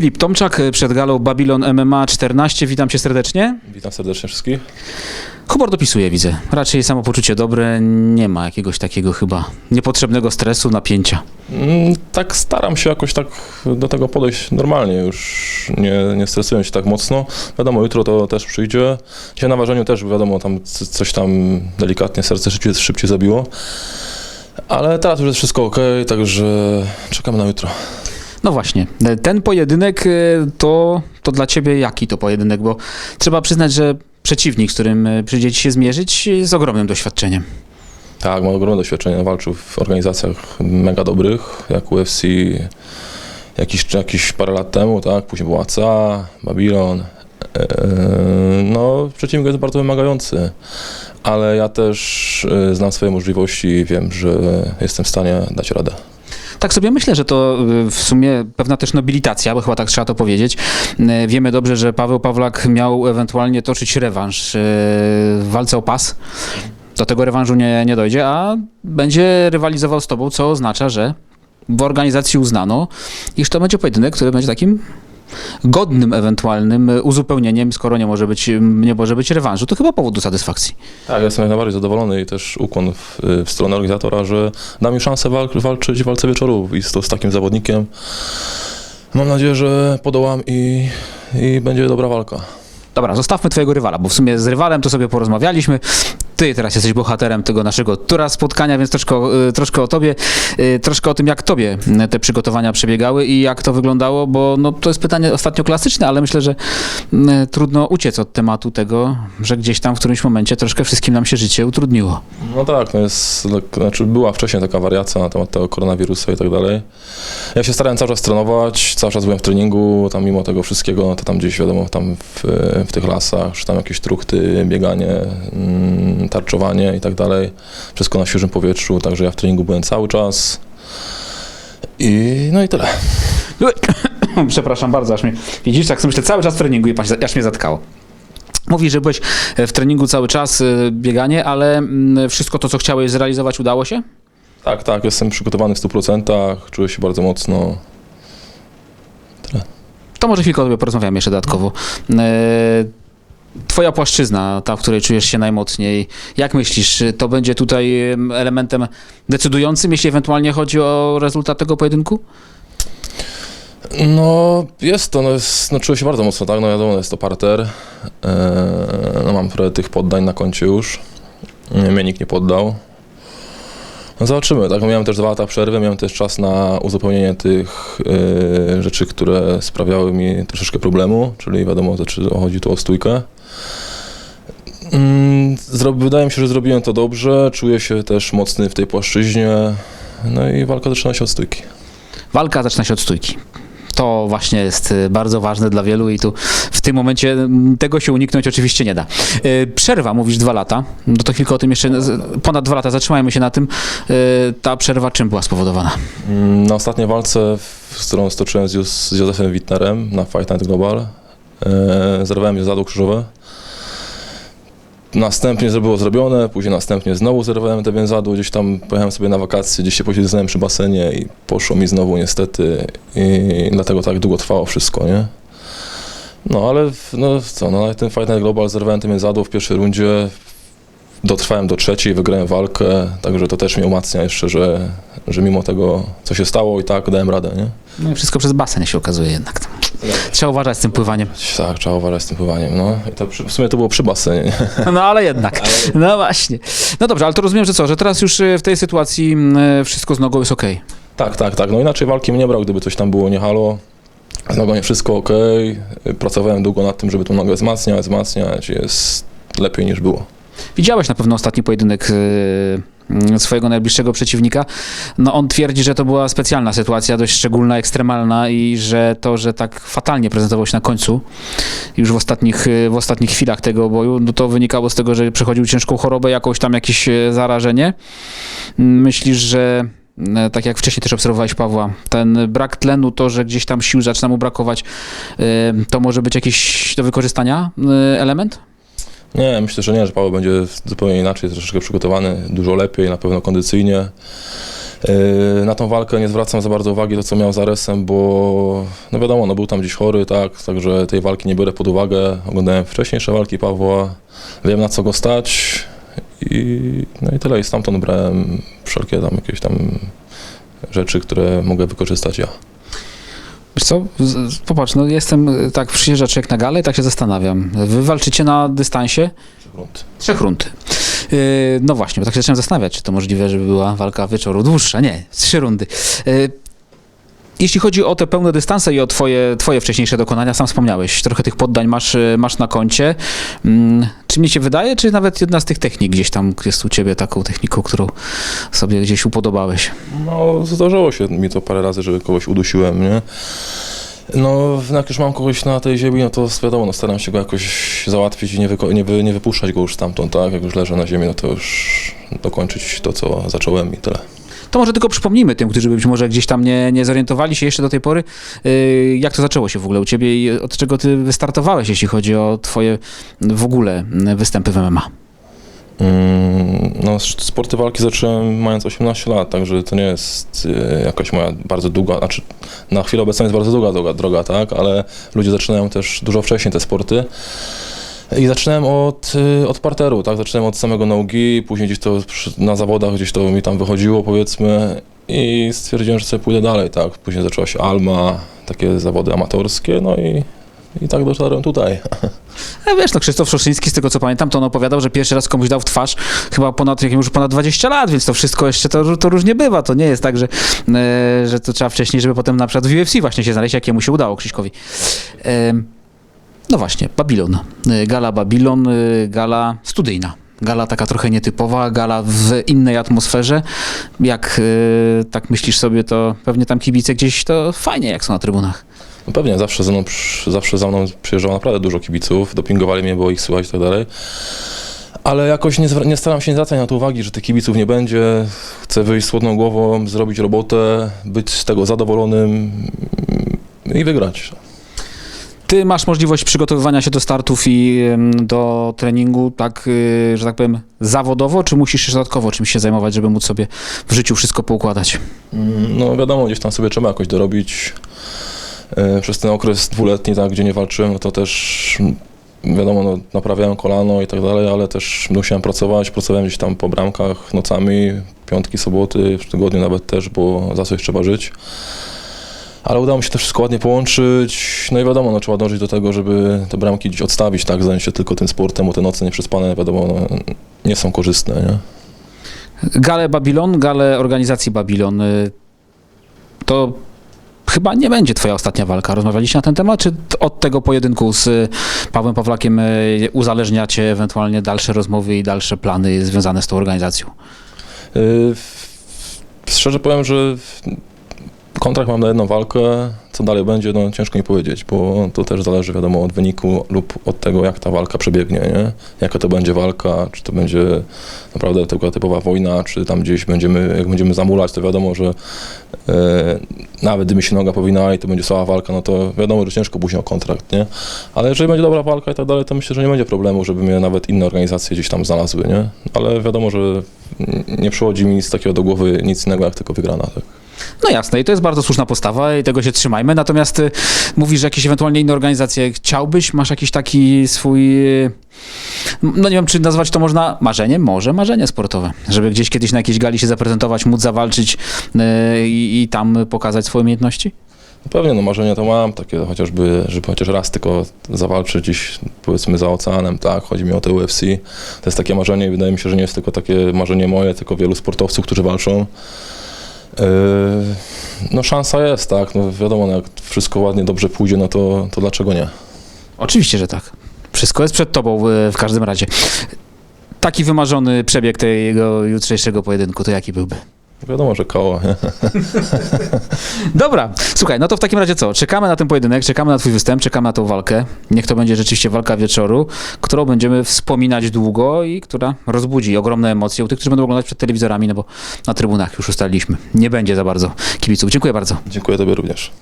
Filip Tomczak przed galą Babylon MMA 14. Witam cię serdecznie. Witam serdecznie wszystkich. Humor dopisuje, widzę. Raczej samopoczucie dobre, nie ma jakiegoś takiego chyba niepotrzebnego stresu, napięcia. Mm, Tak staram się jakoś tak do tego podejść normalnie, już nie, nie stresuję się tak mocno. Wiadomo, jutro to też przyjdzie. Dzisiaj na ważeniu też wiadomo, tam coś tam delikatnie serce szybciej, szybciej zabiło. Ale teraz już jest wszystko ok, także czekamy na jutro. No właśnie, ten pojedynek e, to, to dla ciebie jaki to pojedynek? Bo trzeba przyznać, że przeciwnik, z którym e, przyjdzie ci się zmierzyć, jest ogromnym doświadczeniem. Tak, mam ogromne doświadczenie, walczył w organizacjach mega dobrych, jak UFC jakiś, jakiś parę lat temu, tak, później był ACA, Babylon. Eee, No, przeciwnik jest bardzo wymagający, ale ja też e, znam swoje możliwości i wiem, że jestem w stanie dać radę. Tak sobie myślę, że to y, w sumie pewna też nobilitacja, bo chyba tak trzeba to powiedzieć. Y, Wiemy dobrze, że Paweł Pawlak miał ewentualnie toczyć rewanż y, w walce o pas. Do tego rewanżu nie, nie dojdzie, a będzie rywalizował z tobą, co oznacza, że w organizacji uznano, iż to będzie pojedynek, który będzie takim godnym ewentualnym uzupełnieniem, skoro nie może być, nie może być rewanżu. To chyba powód do satysfakcji. Tak, jestem jak najbardziej zadowolony i też ukłon w, w stronę organizatora, że da mi szansę walk, walczyć w walce wieczorów i z, to z takim zawodnikiem. Mam nadzieję, że podołam i, i będzie dobra walka. Dobra, zostawmy twojego rywala, bo w sumie z rywalem to sobie porozmawialiśmy. Ty teraz jesteś bohaterem tego naszego tura spotkania, więc troszkę, y, troszkę o tobie, y, troszkę o tym, jak tobie te przygotowania przebiegały i jak to wyglądało, bo no, to jest pytanie ostatnio klasyczne, ale myślę, że y, trudno uciec od tematu tego, że gdzieś tam w którymś momencie troszkę wszystkim nam się życie utrudniło. No tak, no jest, znaczy była wcześniej taka wariacja na temat tego koronawirusa i tak dalej. Ja się starałem cały czas trenować, cały czas byłem w treningu, tam mimo tego wszystkiego, no to tam gdzieś wiadomo, tam w, w tych lasach, czy tam jakieś truchty, bieganie, mm, tarczowanie i tak dalej. Wszystko na świeżym powietrzu, także ja w treningu byłem cały czas. I no i tyle. Przepraszam bardzo, aż mnie, widzisz, tak sobie myślę cały czas w treningu i aż mnie zatkało. Mówi, że byłeś e, w treningu cały czas, y, bieganie, ale mm, wszystko to, co chciałeś zrealizować, udało się? Tak, tak, jestem przygotowany w 100%, czuję się bardzo mocno. To może chwilkę o tobie porozmawiamy jeszcze dodatkowo. Twoja płaszczyzna, ta, w której czujesz się najmocniej, jak myślisz, to będzie tutaj em, elementem decydującym, jeśli ewentualnie chodzi o rezultat tego pojedynku? No, jest to, no, jest, no czuję się bardzo mocno, tak, no wiadomo, jest to parter, eee, no mam trochę tych poddań na koncie już, Nie, mnie nikt nie poddał. No zobaczymy, tak, no, miałem też dwa lata przerwy, miałem też czas na uzupełnienie tych e, rzeczy, które sprawiały mi troszeczkę problemu, czyli wiadomo, znaczy, chodzi tu o stójkę. Mm, zro- wydaje mi się, że zrobiłem to dobrze, czuję się też mocny w tej płaszczyźnie, no i walka zaczyna się od stójki. Walka zaczyna się od stójki. To właśnie jest y, bardzo ważne dla wielu i tu w tym momencie mm, tego się uniknąć oczywiście nie da. Y, Przerwa, mówisz dwa lata, no to chwilkę o tym jeszcze, ponad dwa lata, zatrzymajmy się na tym. Y, Ta przerwa czym była spowodowana? Mm, Na ostatniej walce, w- którą stoczyłem z, Józ- z Józefem Wittnerem na Fight Night Global, zerwałem zjadło krzyżowe. Następnie było zrobione, później następnie znowu zerwałem te więzadło, gdzieś tam pojechałem sobie na wakacje, gdzieś się posiedziałem przy basenie i poszło mi znowu niestety i dlatego tak długo trwało wszystko, nie? No ale no co, no ten Fight Night Global zerwałem te więzadło w pierwszej rundzie, dotrwałem do trzeciej, wygrałem walkę, także to też mnie umacnia jeszcze, że, że mimo tego, co się stało i tak dałem radę, nie? No i wszystko przez basen się okazuje jednak. Trzeba uważać z tym pływaniem. Tak, trzeba uważać z tym pływaniem, no. I to przy, w sumie to było przy basenie, nie? No ale jednak. No właśnie. No dobrze, ale to rozumiem, że co, że teraz już y, w tej sytuacji mm, wszystko z nogą jest okej. Tak, tak, tak. No inaczej walki bym nie brał, gdyby coś tam było nie halo. Z nogą nie wszystko ok. Pracowałem długo nad tym, żeby tą nogę wzmacniać, wzmacniać. Jest lepiej niż było. Widziałeś na pewno ostatni pojedynek y, y, swojego najbliższego przeciwnika. No on twierdzi, że to była specjalna sytuacja, dość szczególna, ekstremalna i że to, że tak fatalnie prezentował się na końcu, już w ostatnich, y, w ostatnich chwilach tego boju, no to wynikało z tego, że przechodził ciężką chorobę, jakąś tam jakieś y, zarażenie. Myślisz, że tak jak wcześniej też obserwowałeś Pawła, ten brak tlenu, to, że gdzieś tam sił zaczyna mu brakować, to może być jakiś do wykorzystania element? Nie, myślę, że nie, że Paweł będzie zupełnie inaczej, troszeczkę przygotowany, dużo lepiej, na pewno kondycyjnie. Yy, Na tą walkę nie zwracam za bardzo uwagi to, co miał z Aresem, bo no wiadomo, no był tam gdzieś chory, tak, także tej walki nie biorę pod uwagę. Oglądałem wcześniejsze walki Pawła, wiem na co go stać i no i tyle. I stamtąd brałem wszelkie tam jakieś tam rzeczy, które mogę wykorzystać ja. Wiesz co, popatrz, no jestem, y, tak przyjeżdża człowiek na galę i tak się zastanawiam. Wy walczycie na dystansie Grunt. trzech rund. Yy, no właśnie, bo tak się zacząłem zastanawiać, czy to możliwe, żeby była walka wieczoru dłuższa. Nie, trzy rundy. Yy, jeśli chodzi o te pełne dystanse i o twoje, twoje wcześniejsze dokonania, sam wspomniałeś, trochę tych poddań masz, y, masz na koncie. Mm, czy mi się wydaje, czy nawet jedna z tych technik gdzieś tam jest u ciebie taką techniką, którą sobie gdzieś upodobałeś? No, zdarzyło się mi to parę razy, że kogoś udusiłem, nie? No, jak już mam kogoś na tej ziemi, no to wiadomo, no, staram się go jakoś załatwić i nie, wyko- nie, wy- nie wypuszczać go już stamtąd, tak? Jak już leżę na ziemi, no to już dokończyć to, co zacząłem i tyle. To może tylko przypomnijmy tym, którzy być może gdzieś tam nie, nie zorientowali się jeszcze do tej pory, yy, jak to zaczęło się w ogóle u ciebie i od czego ty wystartowałeś, jeśli chodzi o twoje w ogóle występy w MMA. Mm, No, sporty walki zacząłem mając 18 lat, także to nie jest e, jakaś moja bardzo długa, znaczy na chwilę obecną jest bardzo długa droga, droga, tak, ale ludzie zaczynają też dużo wcześniej te sporty. I zaczynałem od, e, od parteru, tak, zaczynałem od samego nogi, później gdzieś to na zawodach gdzieś to mi tam wychodziło, powiedzmy, i stwierdziłem, że sobie pójdę dalej, tak. Później zaczęła się Alma, takie zawody amatorskie, no i, i tak dotarłem tutaj. A wiesz, no Krzysztof Szoszyński, z tego co pamiętam, to on opowiadał, że pierwszy raz komuś dał w twarz chyba ponad, jak już ponad 20 lat, więc to wszystko jeszcze to, to różnie bywa. To nie jest tak, że, e, że to trzeba wcześniej, żeby potem na przykład w UFC właśnie się znaleźć, jakiemu się udało Krzyśkowi. No właśnie, Babilon. E, Gala Babilon, e, gala studyjna. Gala taka trochę nietypowa, gala w innej atmosferze. Jak e, tak myślisz sobie, to pewnie tam kibice gdzieś to fajnie, jak są na trybunach. No pewnie, zawsze za, mną, zawsze za mną przyjeżdżało naprawdę dużo kibiców, dopingowali mnie, było ich słychać i tak dalej. Ale jakoś nie, nie staram się zwracać na to uwagi, że tych kibiców nie będzie. Chcę wyjść z chłodną głową, zrobić robotę, być z tego zadowolonym i wygrać. Ty masz możliwość przygotowywania się do startów i do treningu, tak, y, że tak powiem, zawodowo, czy musisz jeszcze dodatkowo czymś się zajmować, żeby móc sobie w życiu wszystko poukładać? Mm, No wiadomo, gdzieś tam sobie trzeba jakoś dorobić. E, Przez ten okres dwuletni, tak, gdzie nie walczyłem, no to też mm, wiadomo, no, naprawiałem kolano i tak dalej, ale też musiałem pracować, pracowałem gdzieś tam po bramkach nocami, piątki, soboty, w tygodniu nawet też, bo za coś trzeba żyć. Ale udało mi się to wszystko ładnie połączyć, no i wiadomo, no, trzeba dążyć do tego, żeby te bramki gdzieś odstawić, tak, zająć się tylko tym sportem, bo te noce nieprzespane, wiadomo, no, nie są korzystne, nie? Gale Babilon, gale organizacji Babilon, y, to chyba nie będzie twoja ostatnia walka. Rozmawialiście na ten temat, czy od tego pojedynku z y, Pawłem Pawlakiem y, uzależniacie ewentualnie dalsze rozmowy i dalsze plany związane z tą organizacją? Yy, Szczerze powiem, że kontrakt mam na jedną walkę. Co dalej będzie, no ciężko mi powiedzieć, bo to też zależy, wiadomo, od wyniku lub od tego, jak ta walka przebiegnie, nie? Jaka to będzie walka, czy to będzie naprawdę tylko typowa wojna, czy tam gdzieś będziemy, jak będziemy zamulać, to wiadomo, że e, nawet gdyby się noga powinna i to będzie cała walka, no to wiadomo, że ciężko później o kontrakt, nie? Ale jeżeli będzie dobra walka i tak dalej, to myślę, że nie będzie problemu, żeby mnie nawet inne organizacje gdzieś tam znalazły, nie? Ale wiadomo, że nie przychodzi mi z takiego do głowy nic innego, jak tylko wygrana, tak? No jasne, i to jest bardzo słuszna postawa i tego się trzymajmy. Natomiast y, mówisz, że jakieś ewentualnie inne organizacje chciałbyś? Masz jakiś taki swój. y, No nie wiem, czy nazwać to można marzenie? Może marzenie sportowe. Żeby gdzieś kiedyś na jakiejś gali się zaprezentować, móc zawalczyć y, i, i tam pokazać swoje umiejętności? Pewnie, no marzenia to mam, takie chociażby, żeby chociaż raz tylko zawalczyć gdzieś, powiedzmy, za oceanem, tak, chodzi mi o te UFC. To jest takie marzenie i wydaje mi się, że nie jest tylko takie marzenie moje, tylko wielu sportowców, którzy walczą. Yy, no szansa jest, tak, no wiadomo, no, jak wszystko ładnie, dobrze pójdzie, no to, to dlaczego nie? Oczywiście, że tak. Wszystko jest przed tobą y, w każdym razie. Taki wymarzony przebieg tego jutrzejszego pojedynku, to jaki byłby? Wiadomo, że koło? Dobra, słuchaj, no to w takim razie co? Czekamy na ten pojedynek, czekamy na twój występ, czekamy na tą walkę. Niech to będzie rzeczywiście walka wieczoru, którą będziemy wspominać długo i która rozbudzi ogromne emocje u tych, którzy będą oglądać przed telewizorami, no bo na trybunach już ustaliliśmy. Nie będzie za bardzo kibiców. Dziękuję bardzo. Dziękuję Tobie również.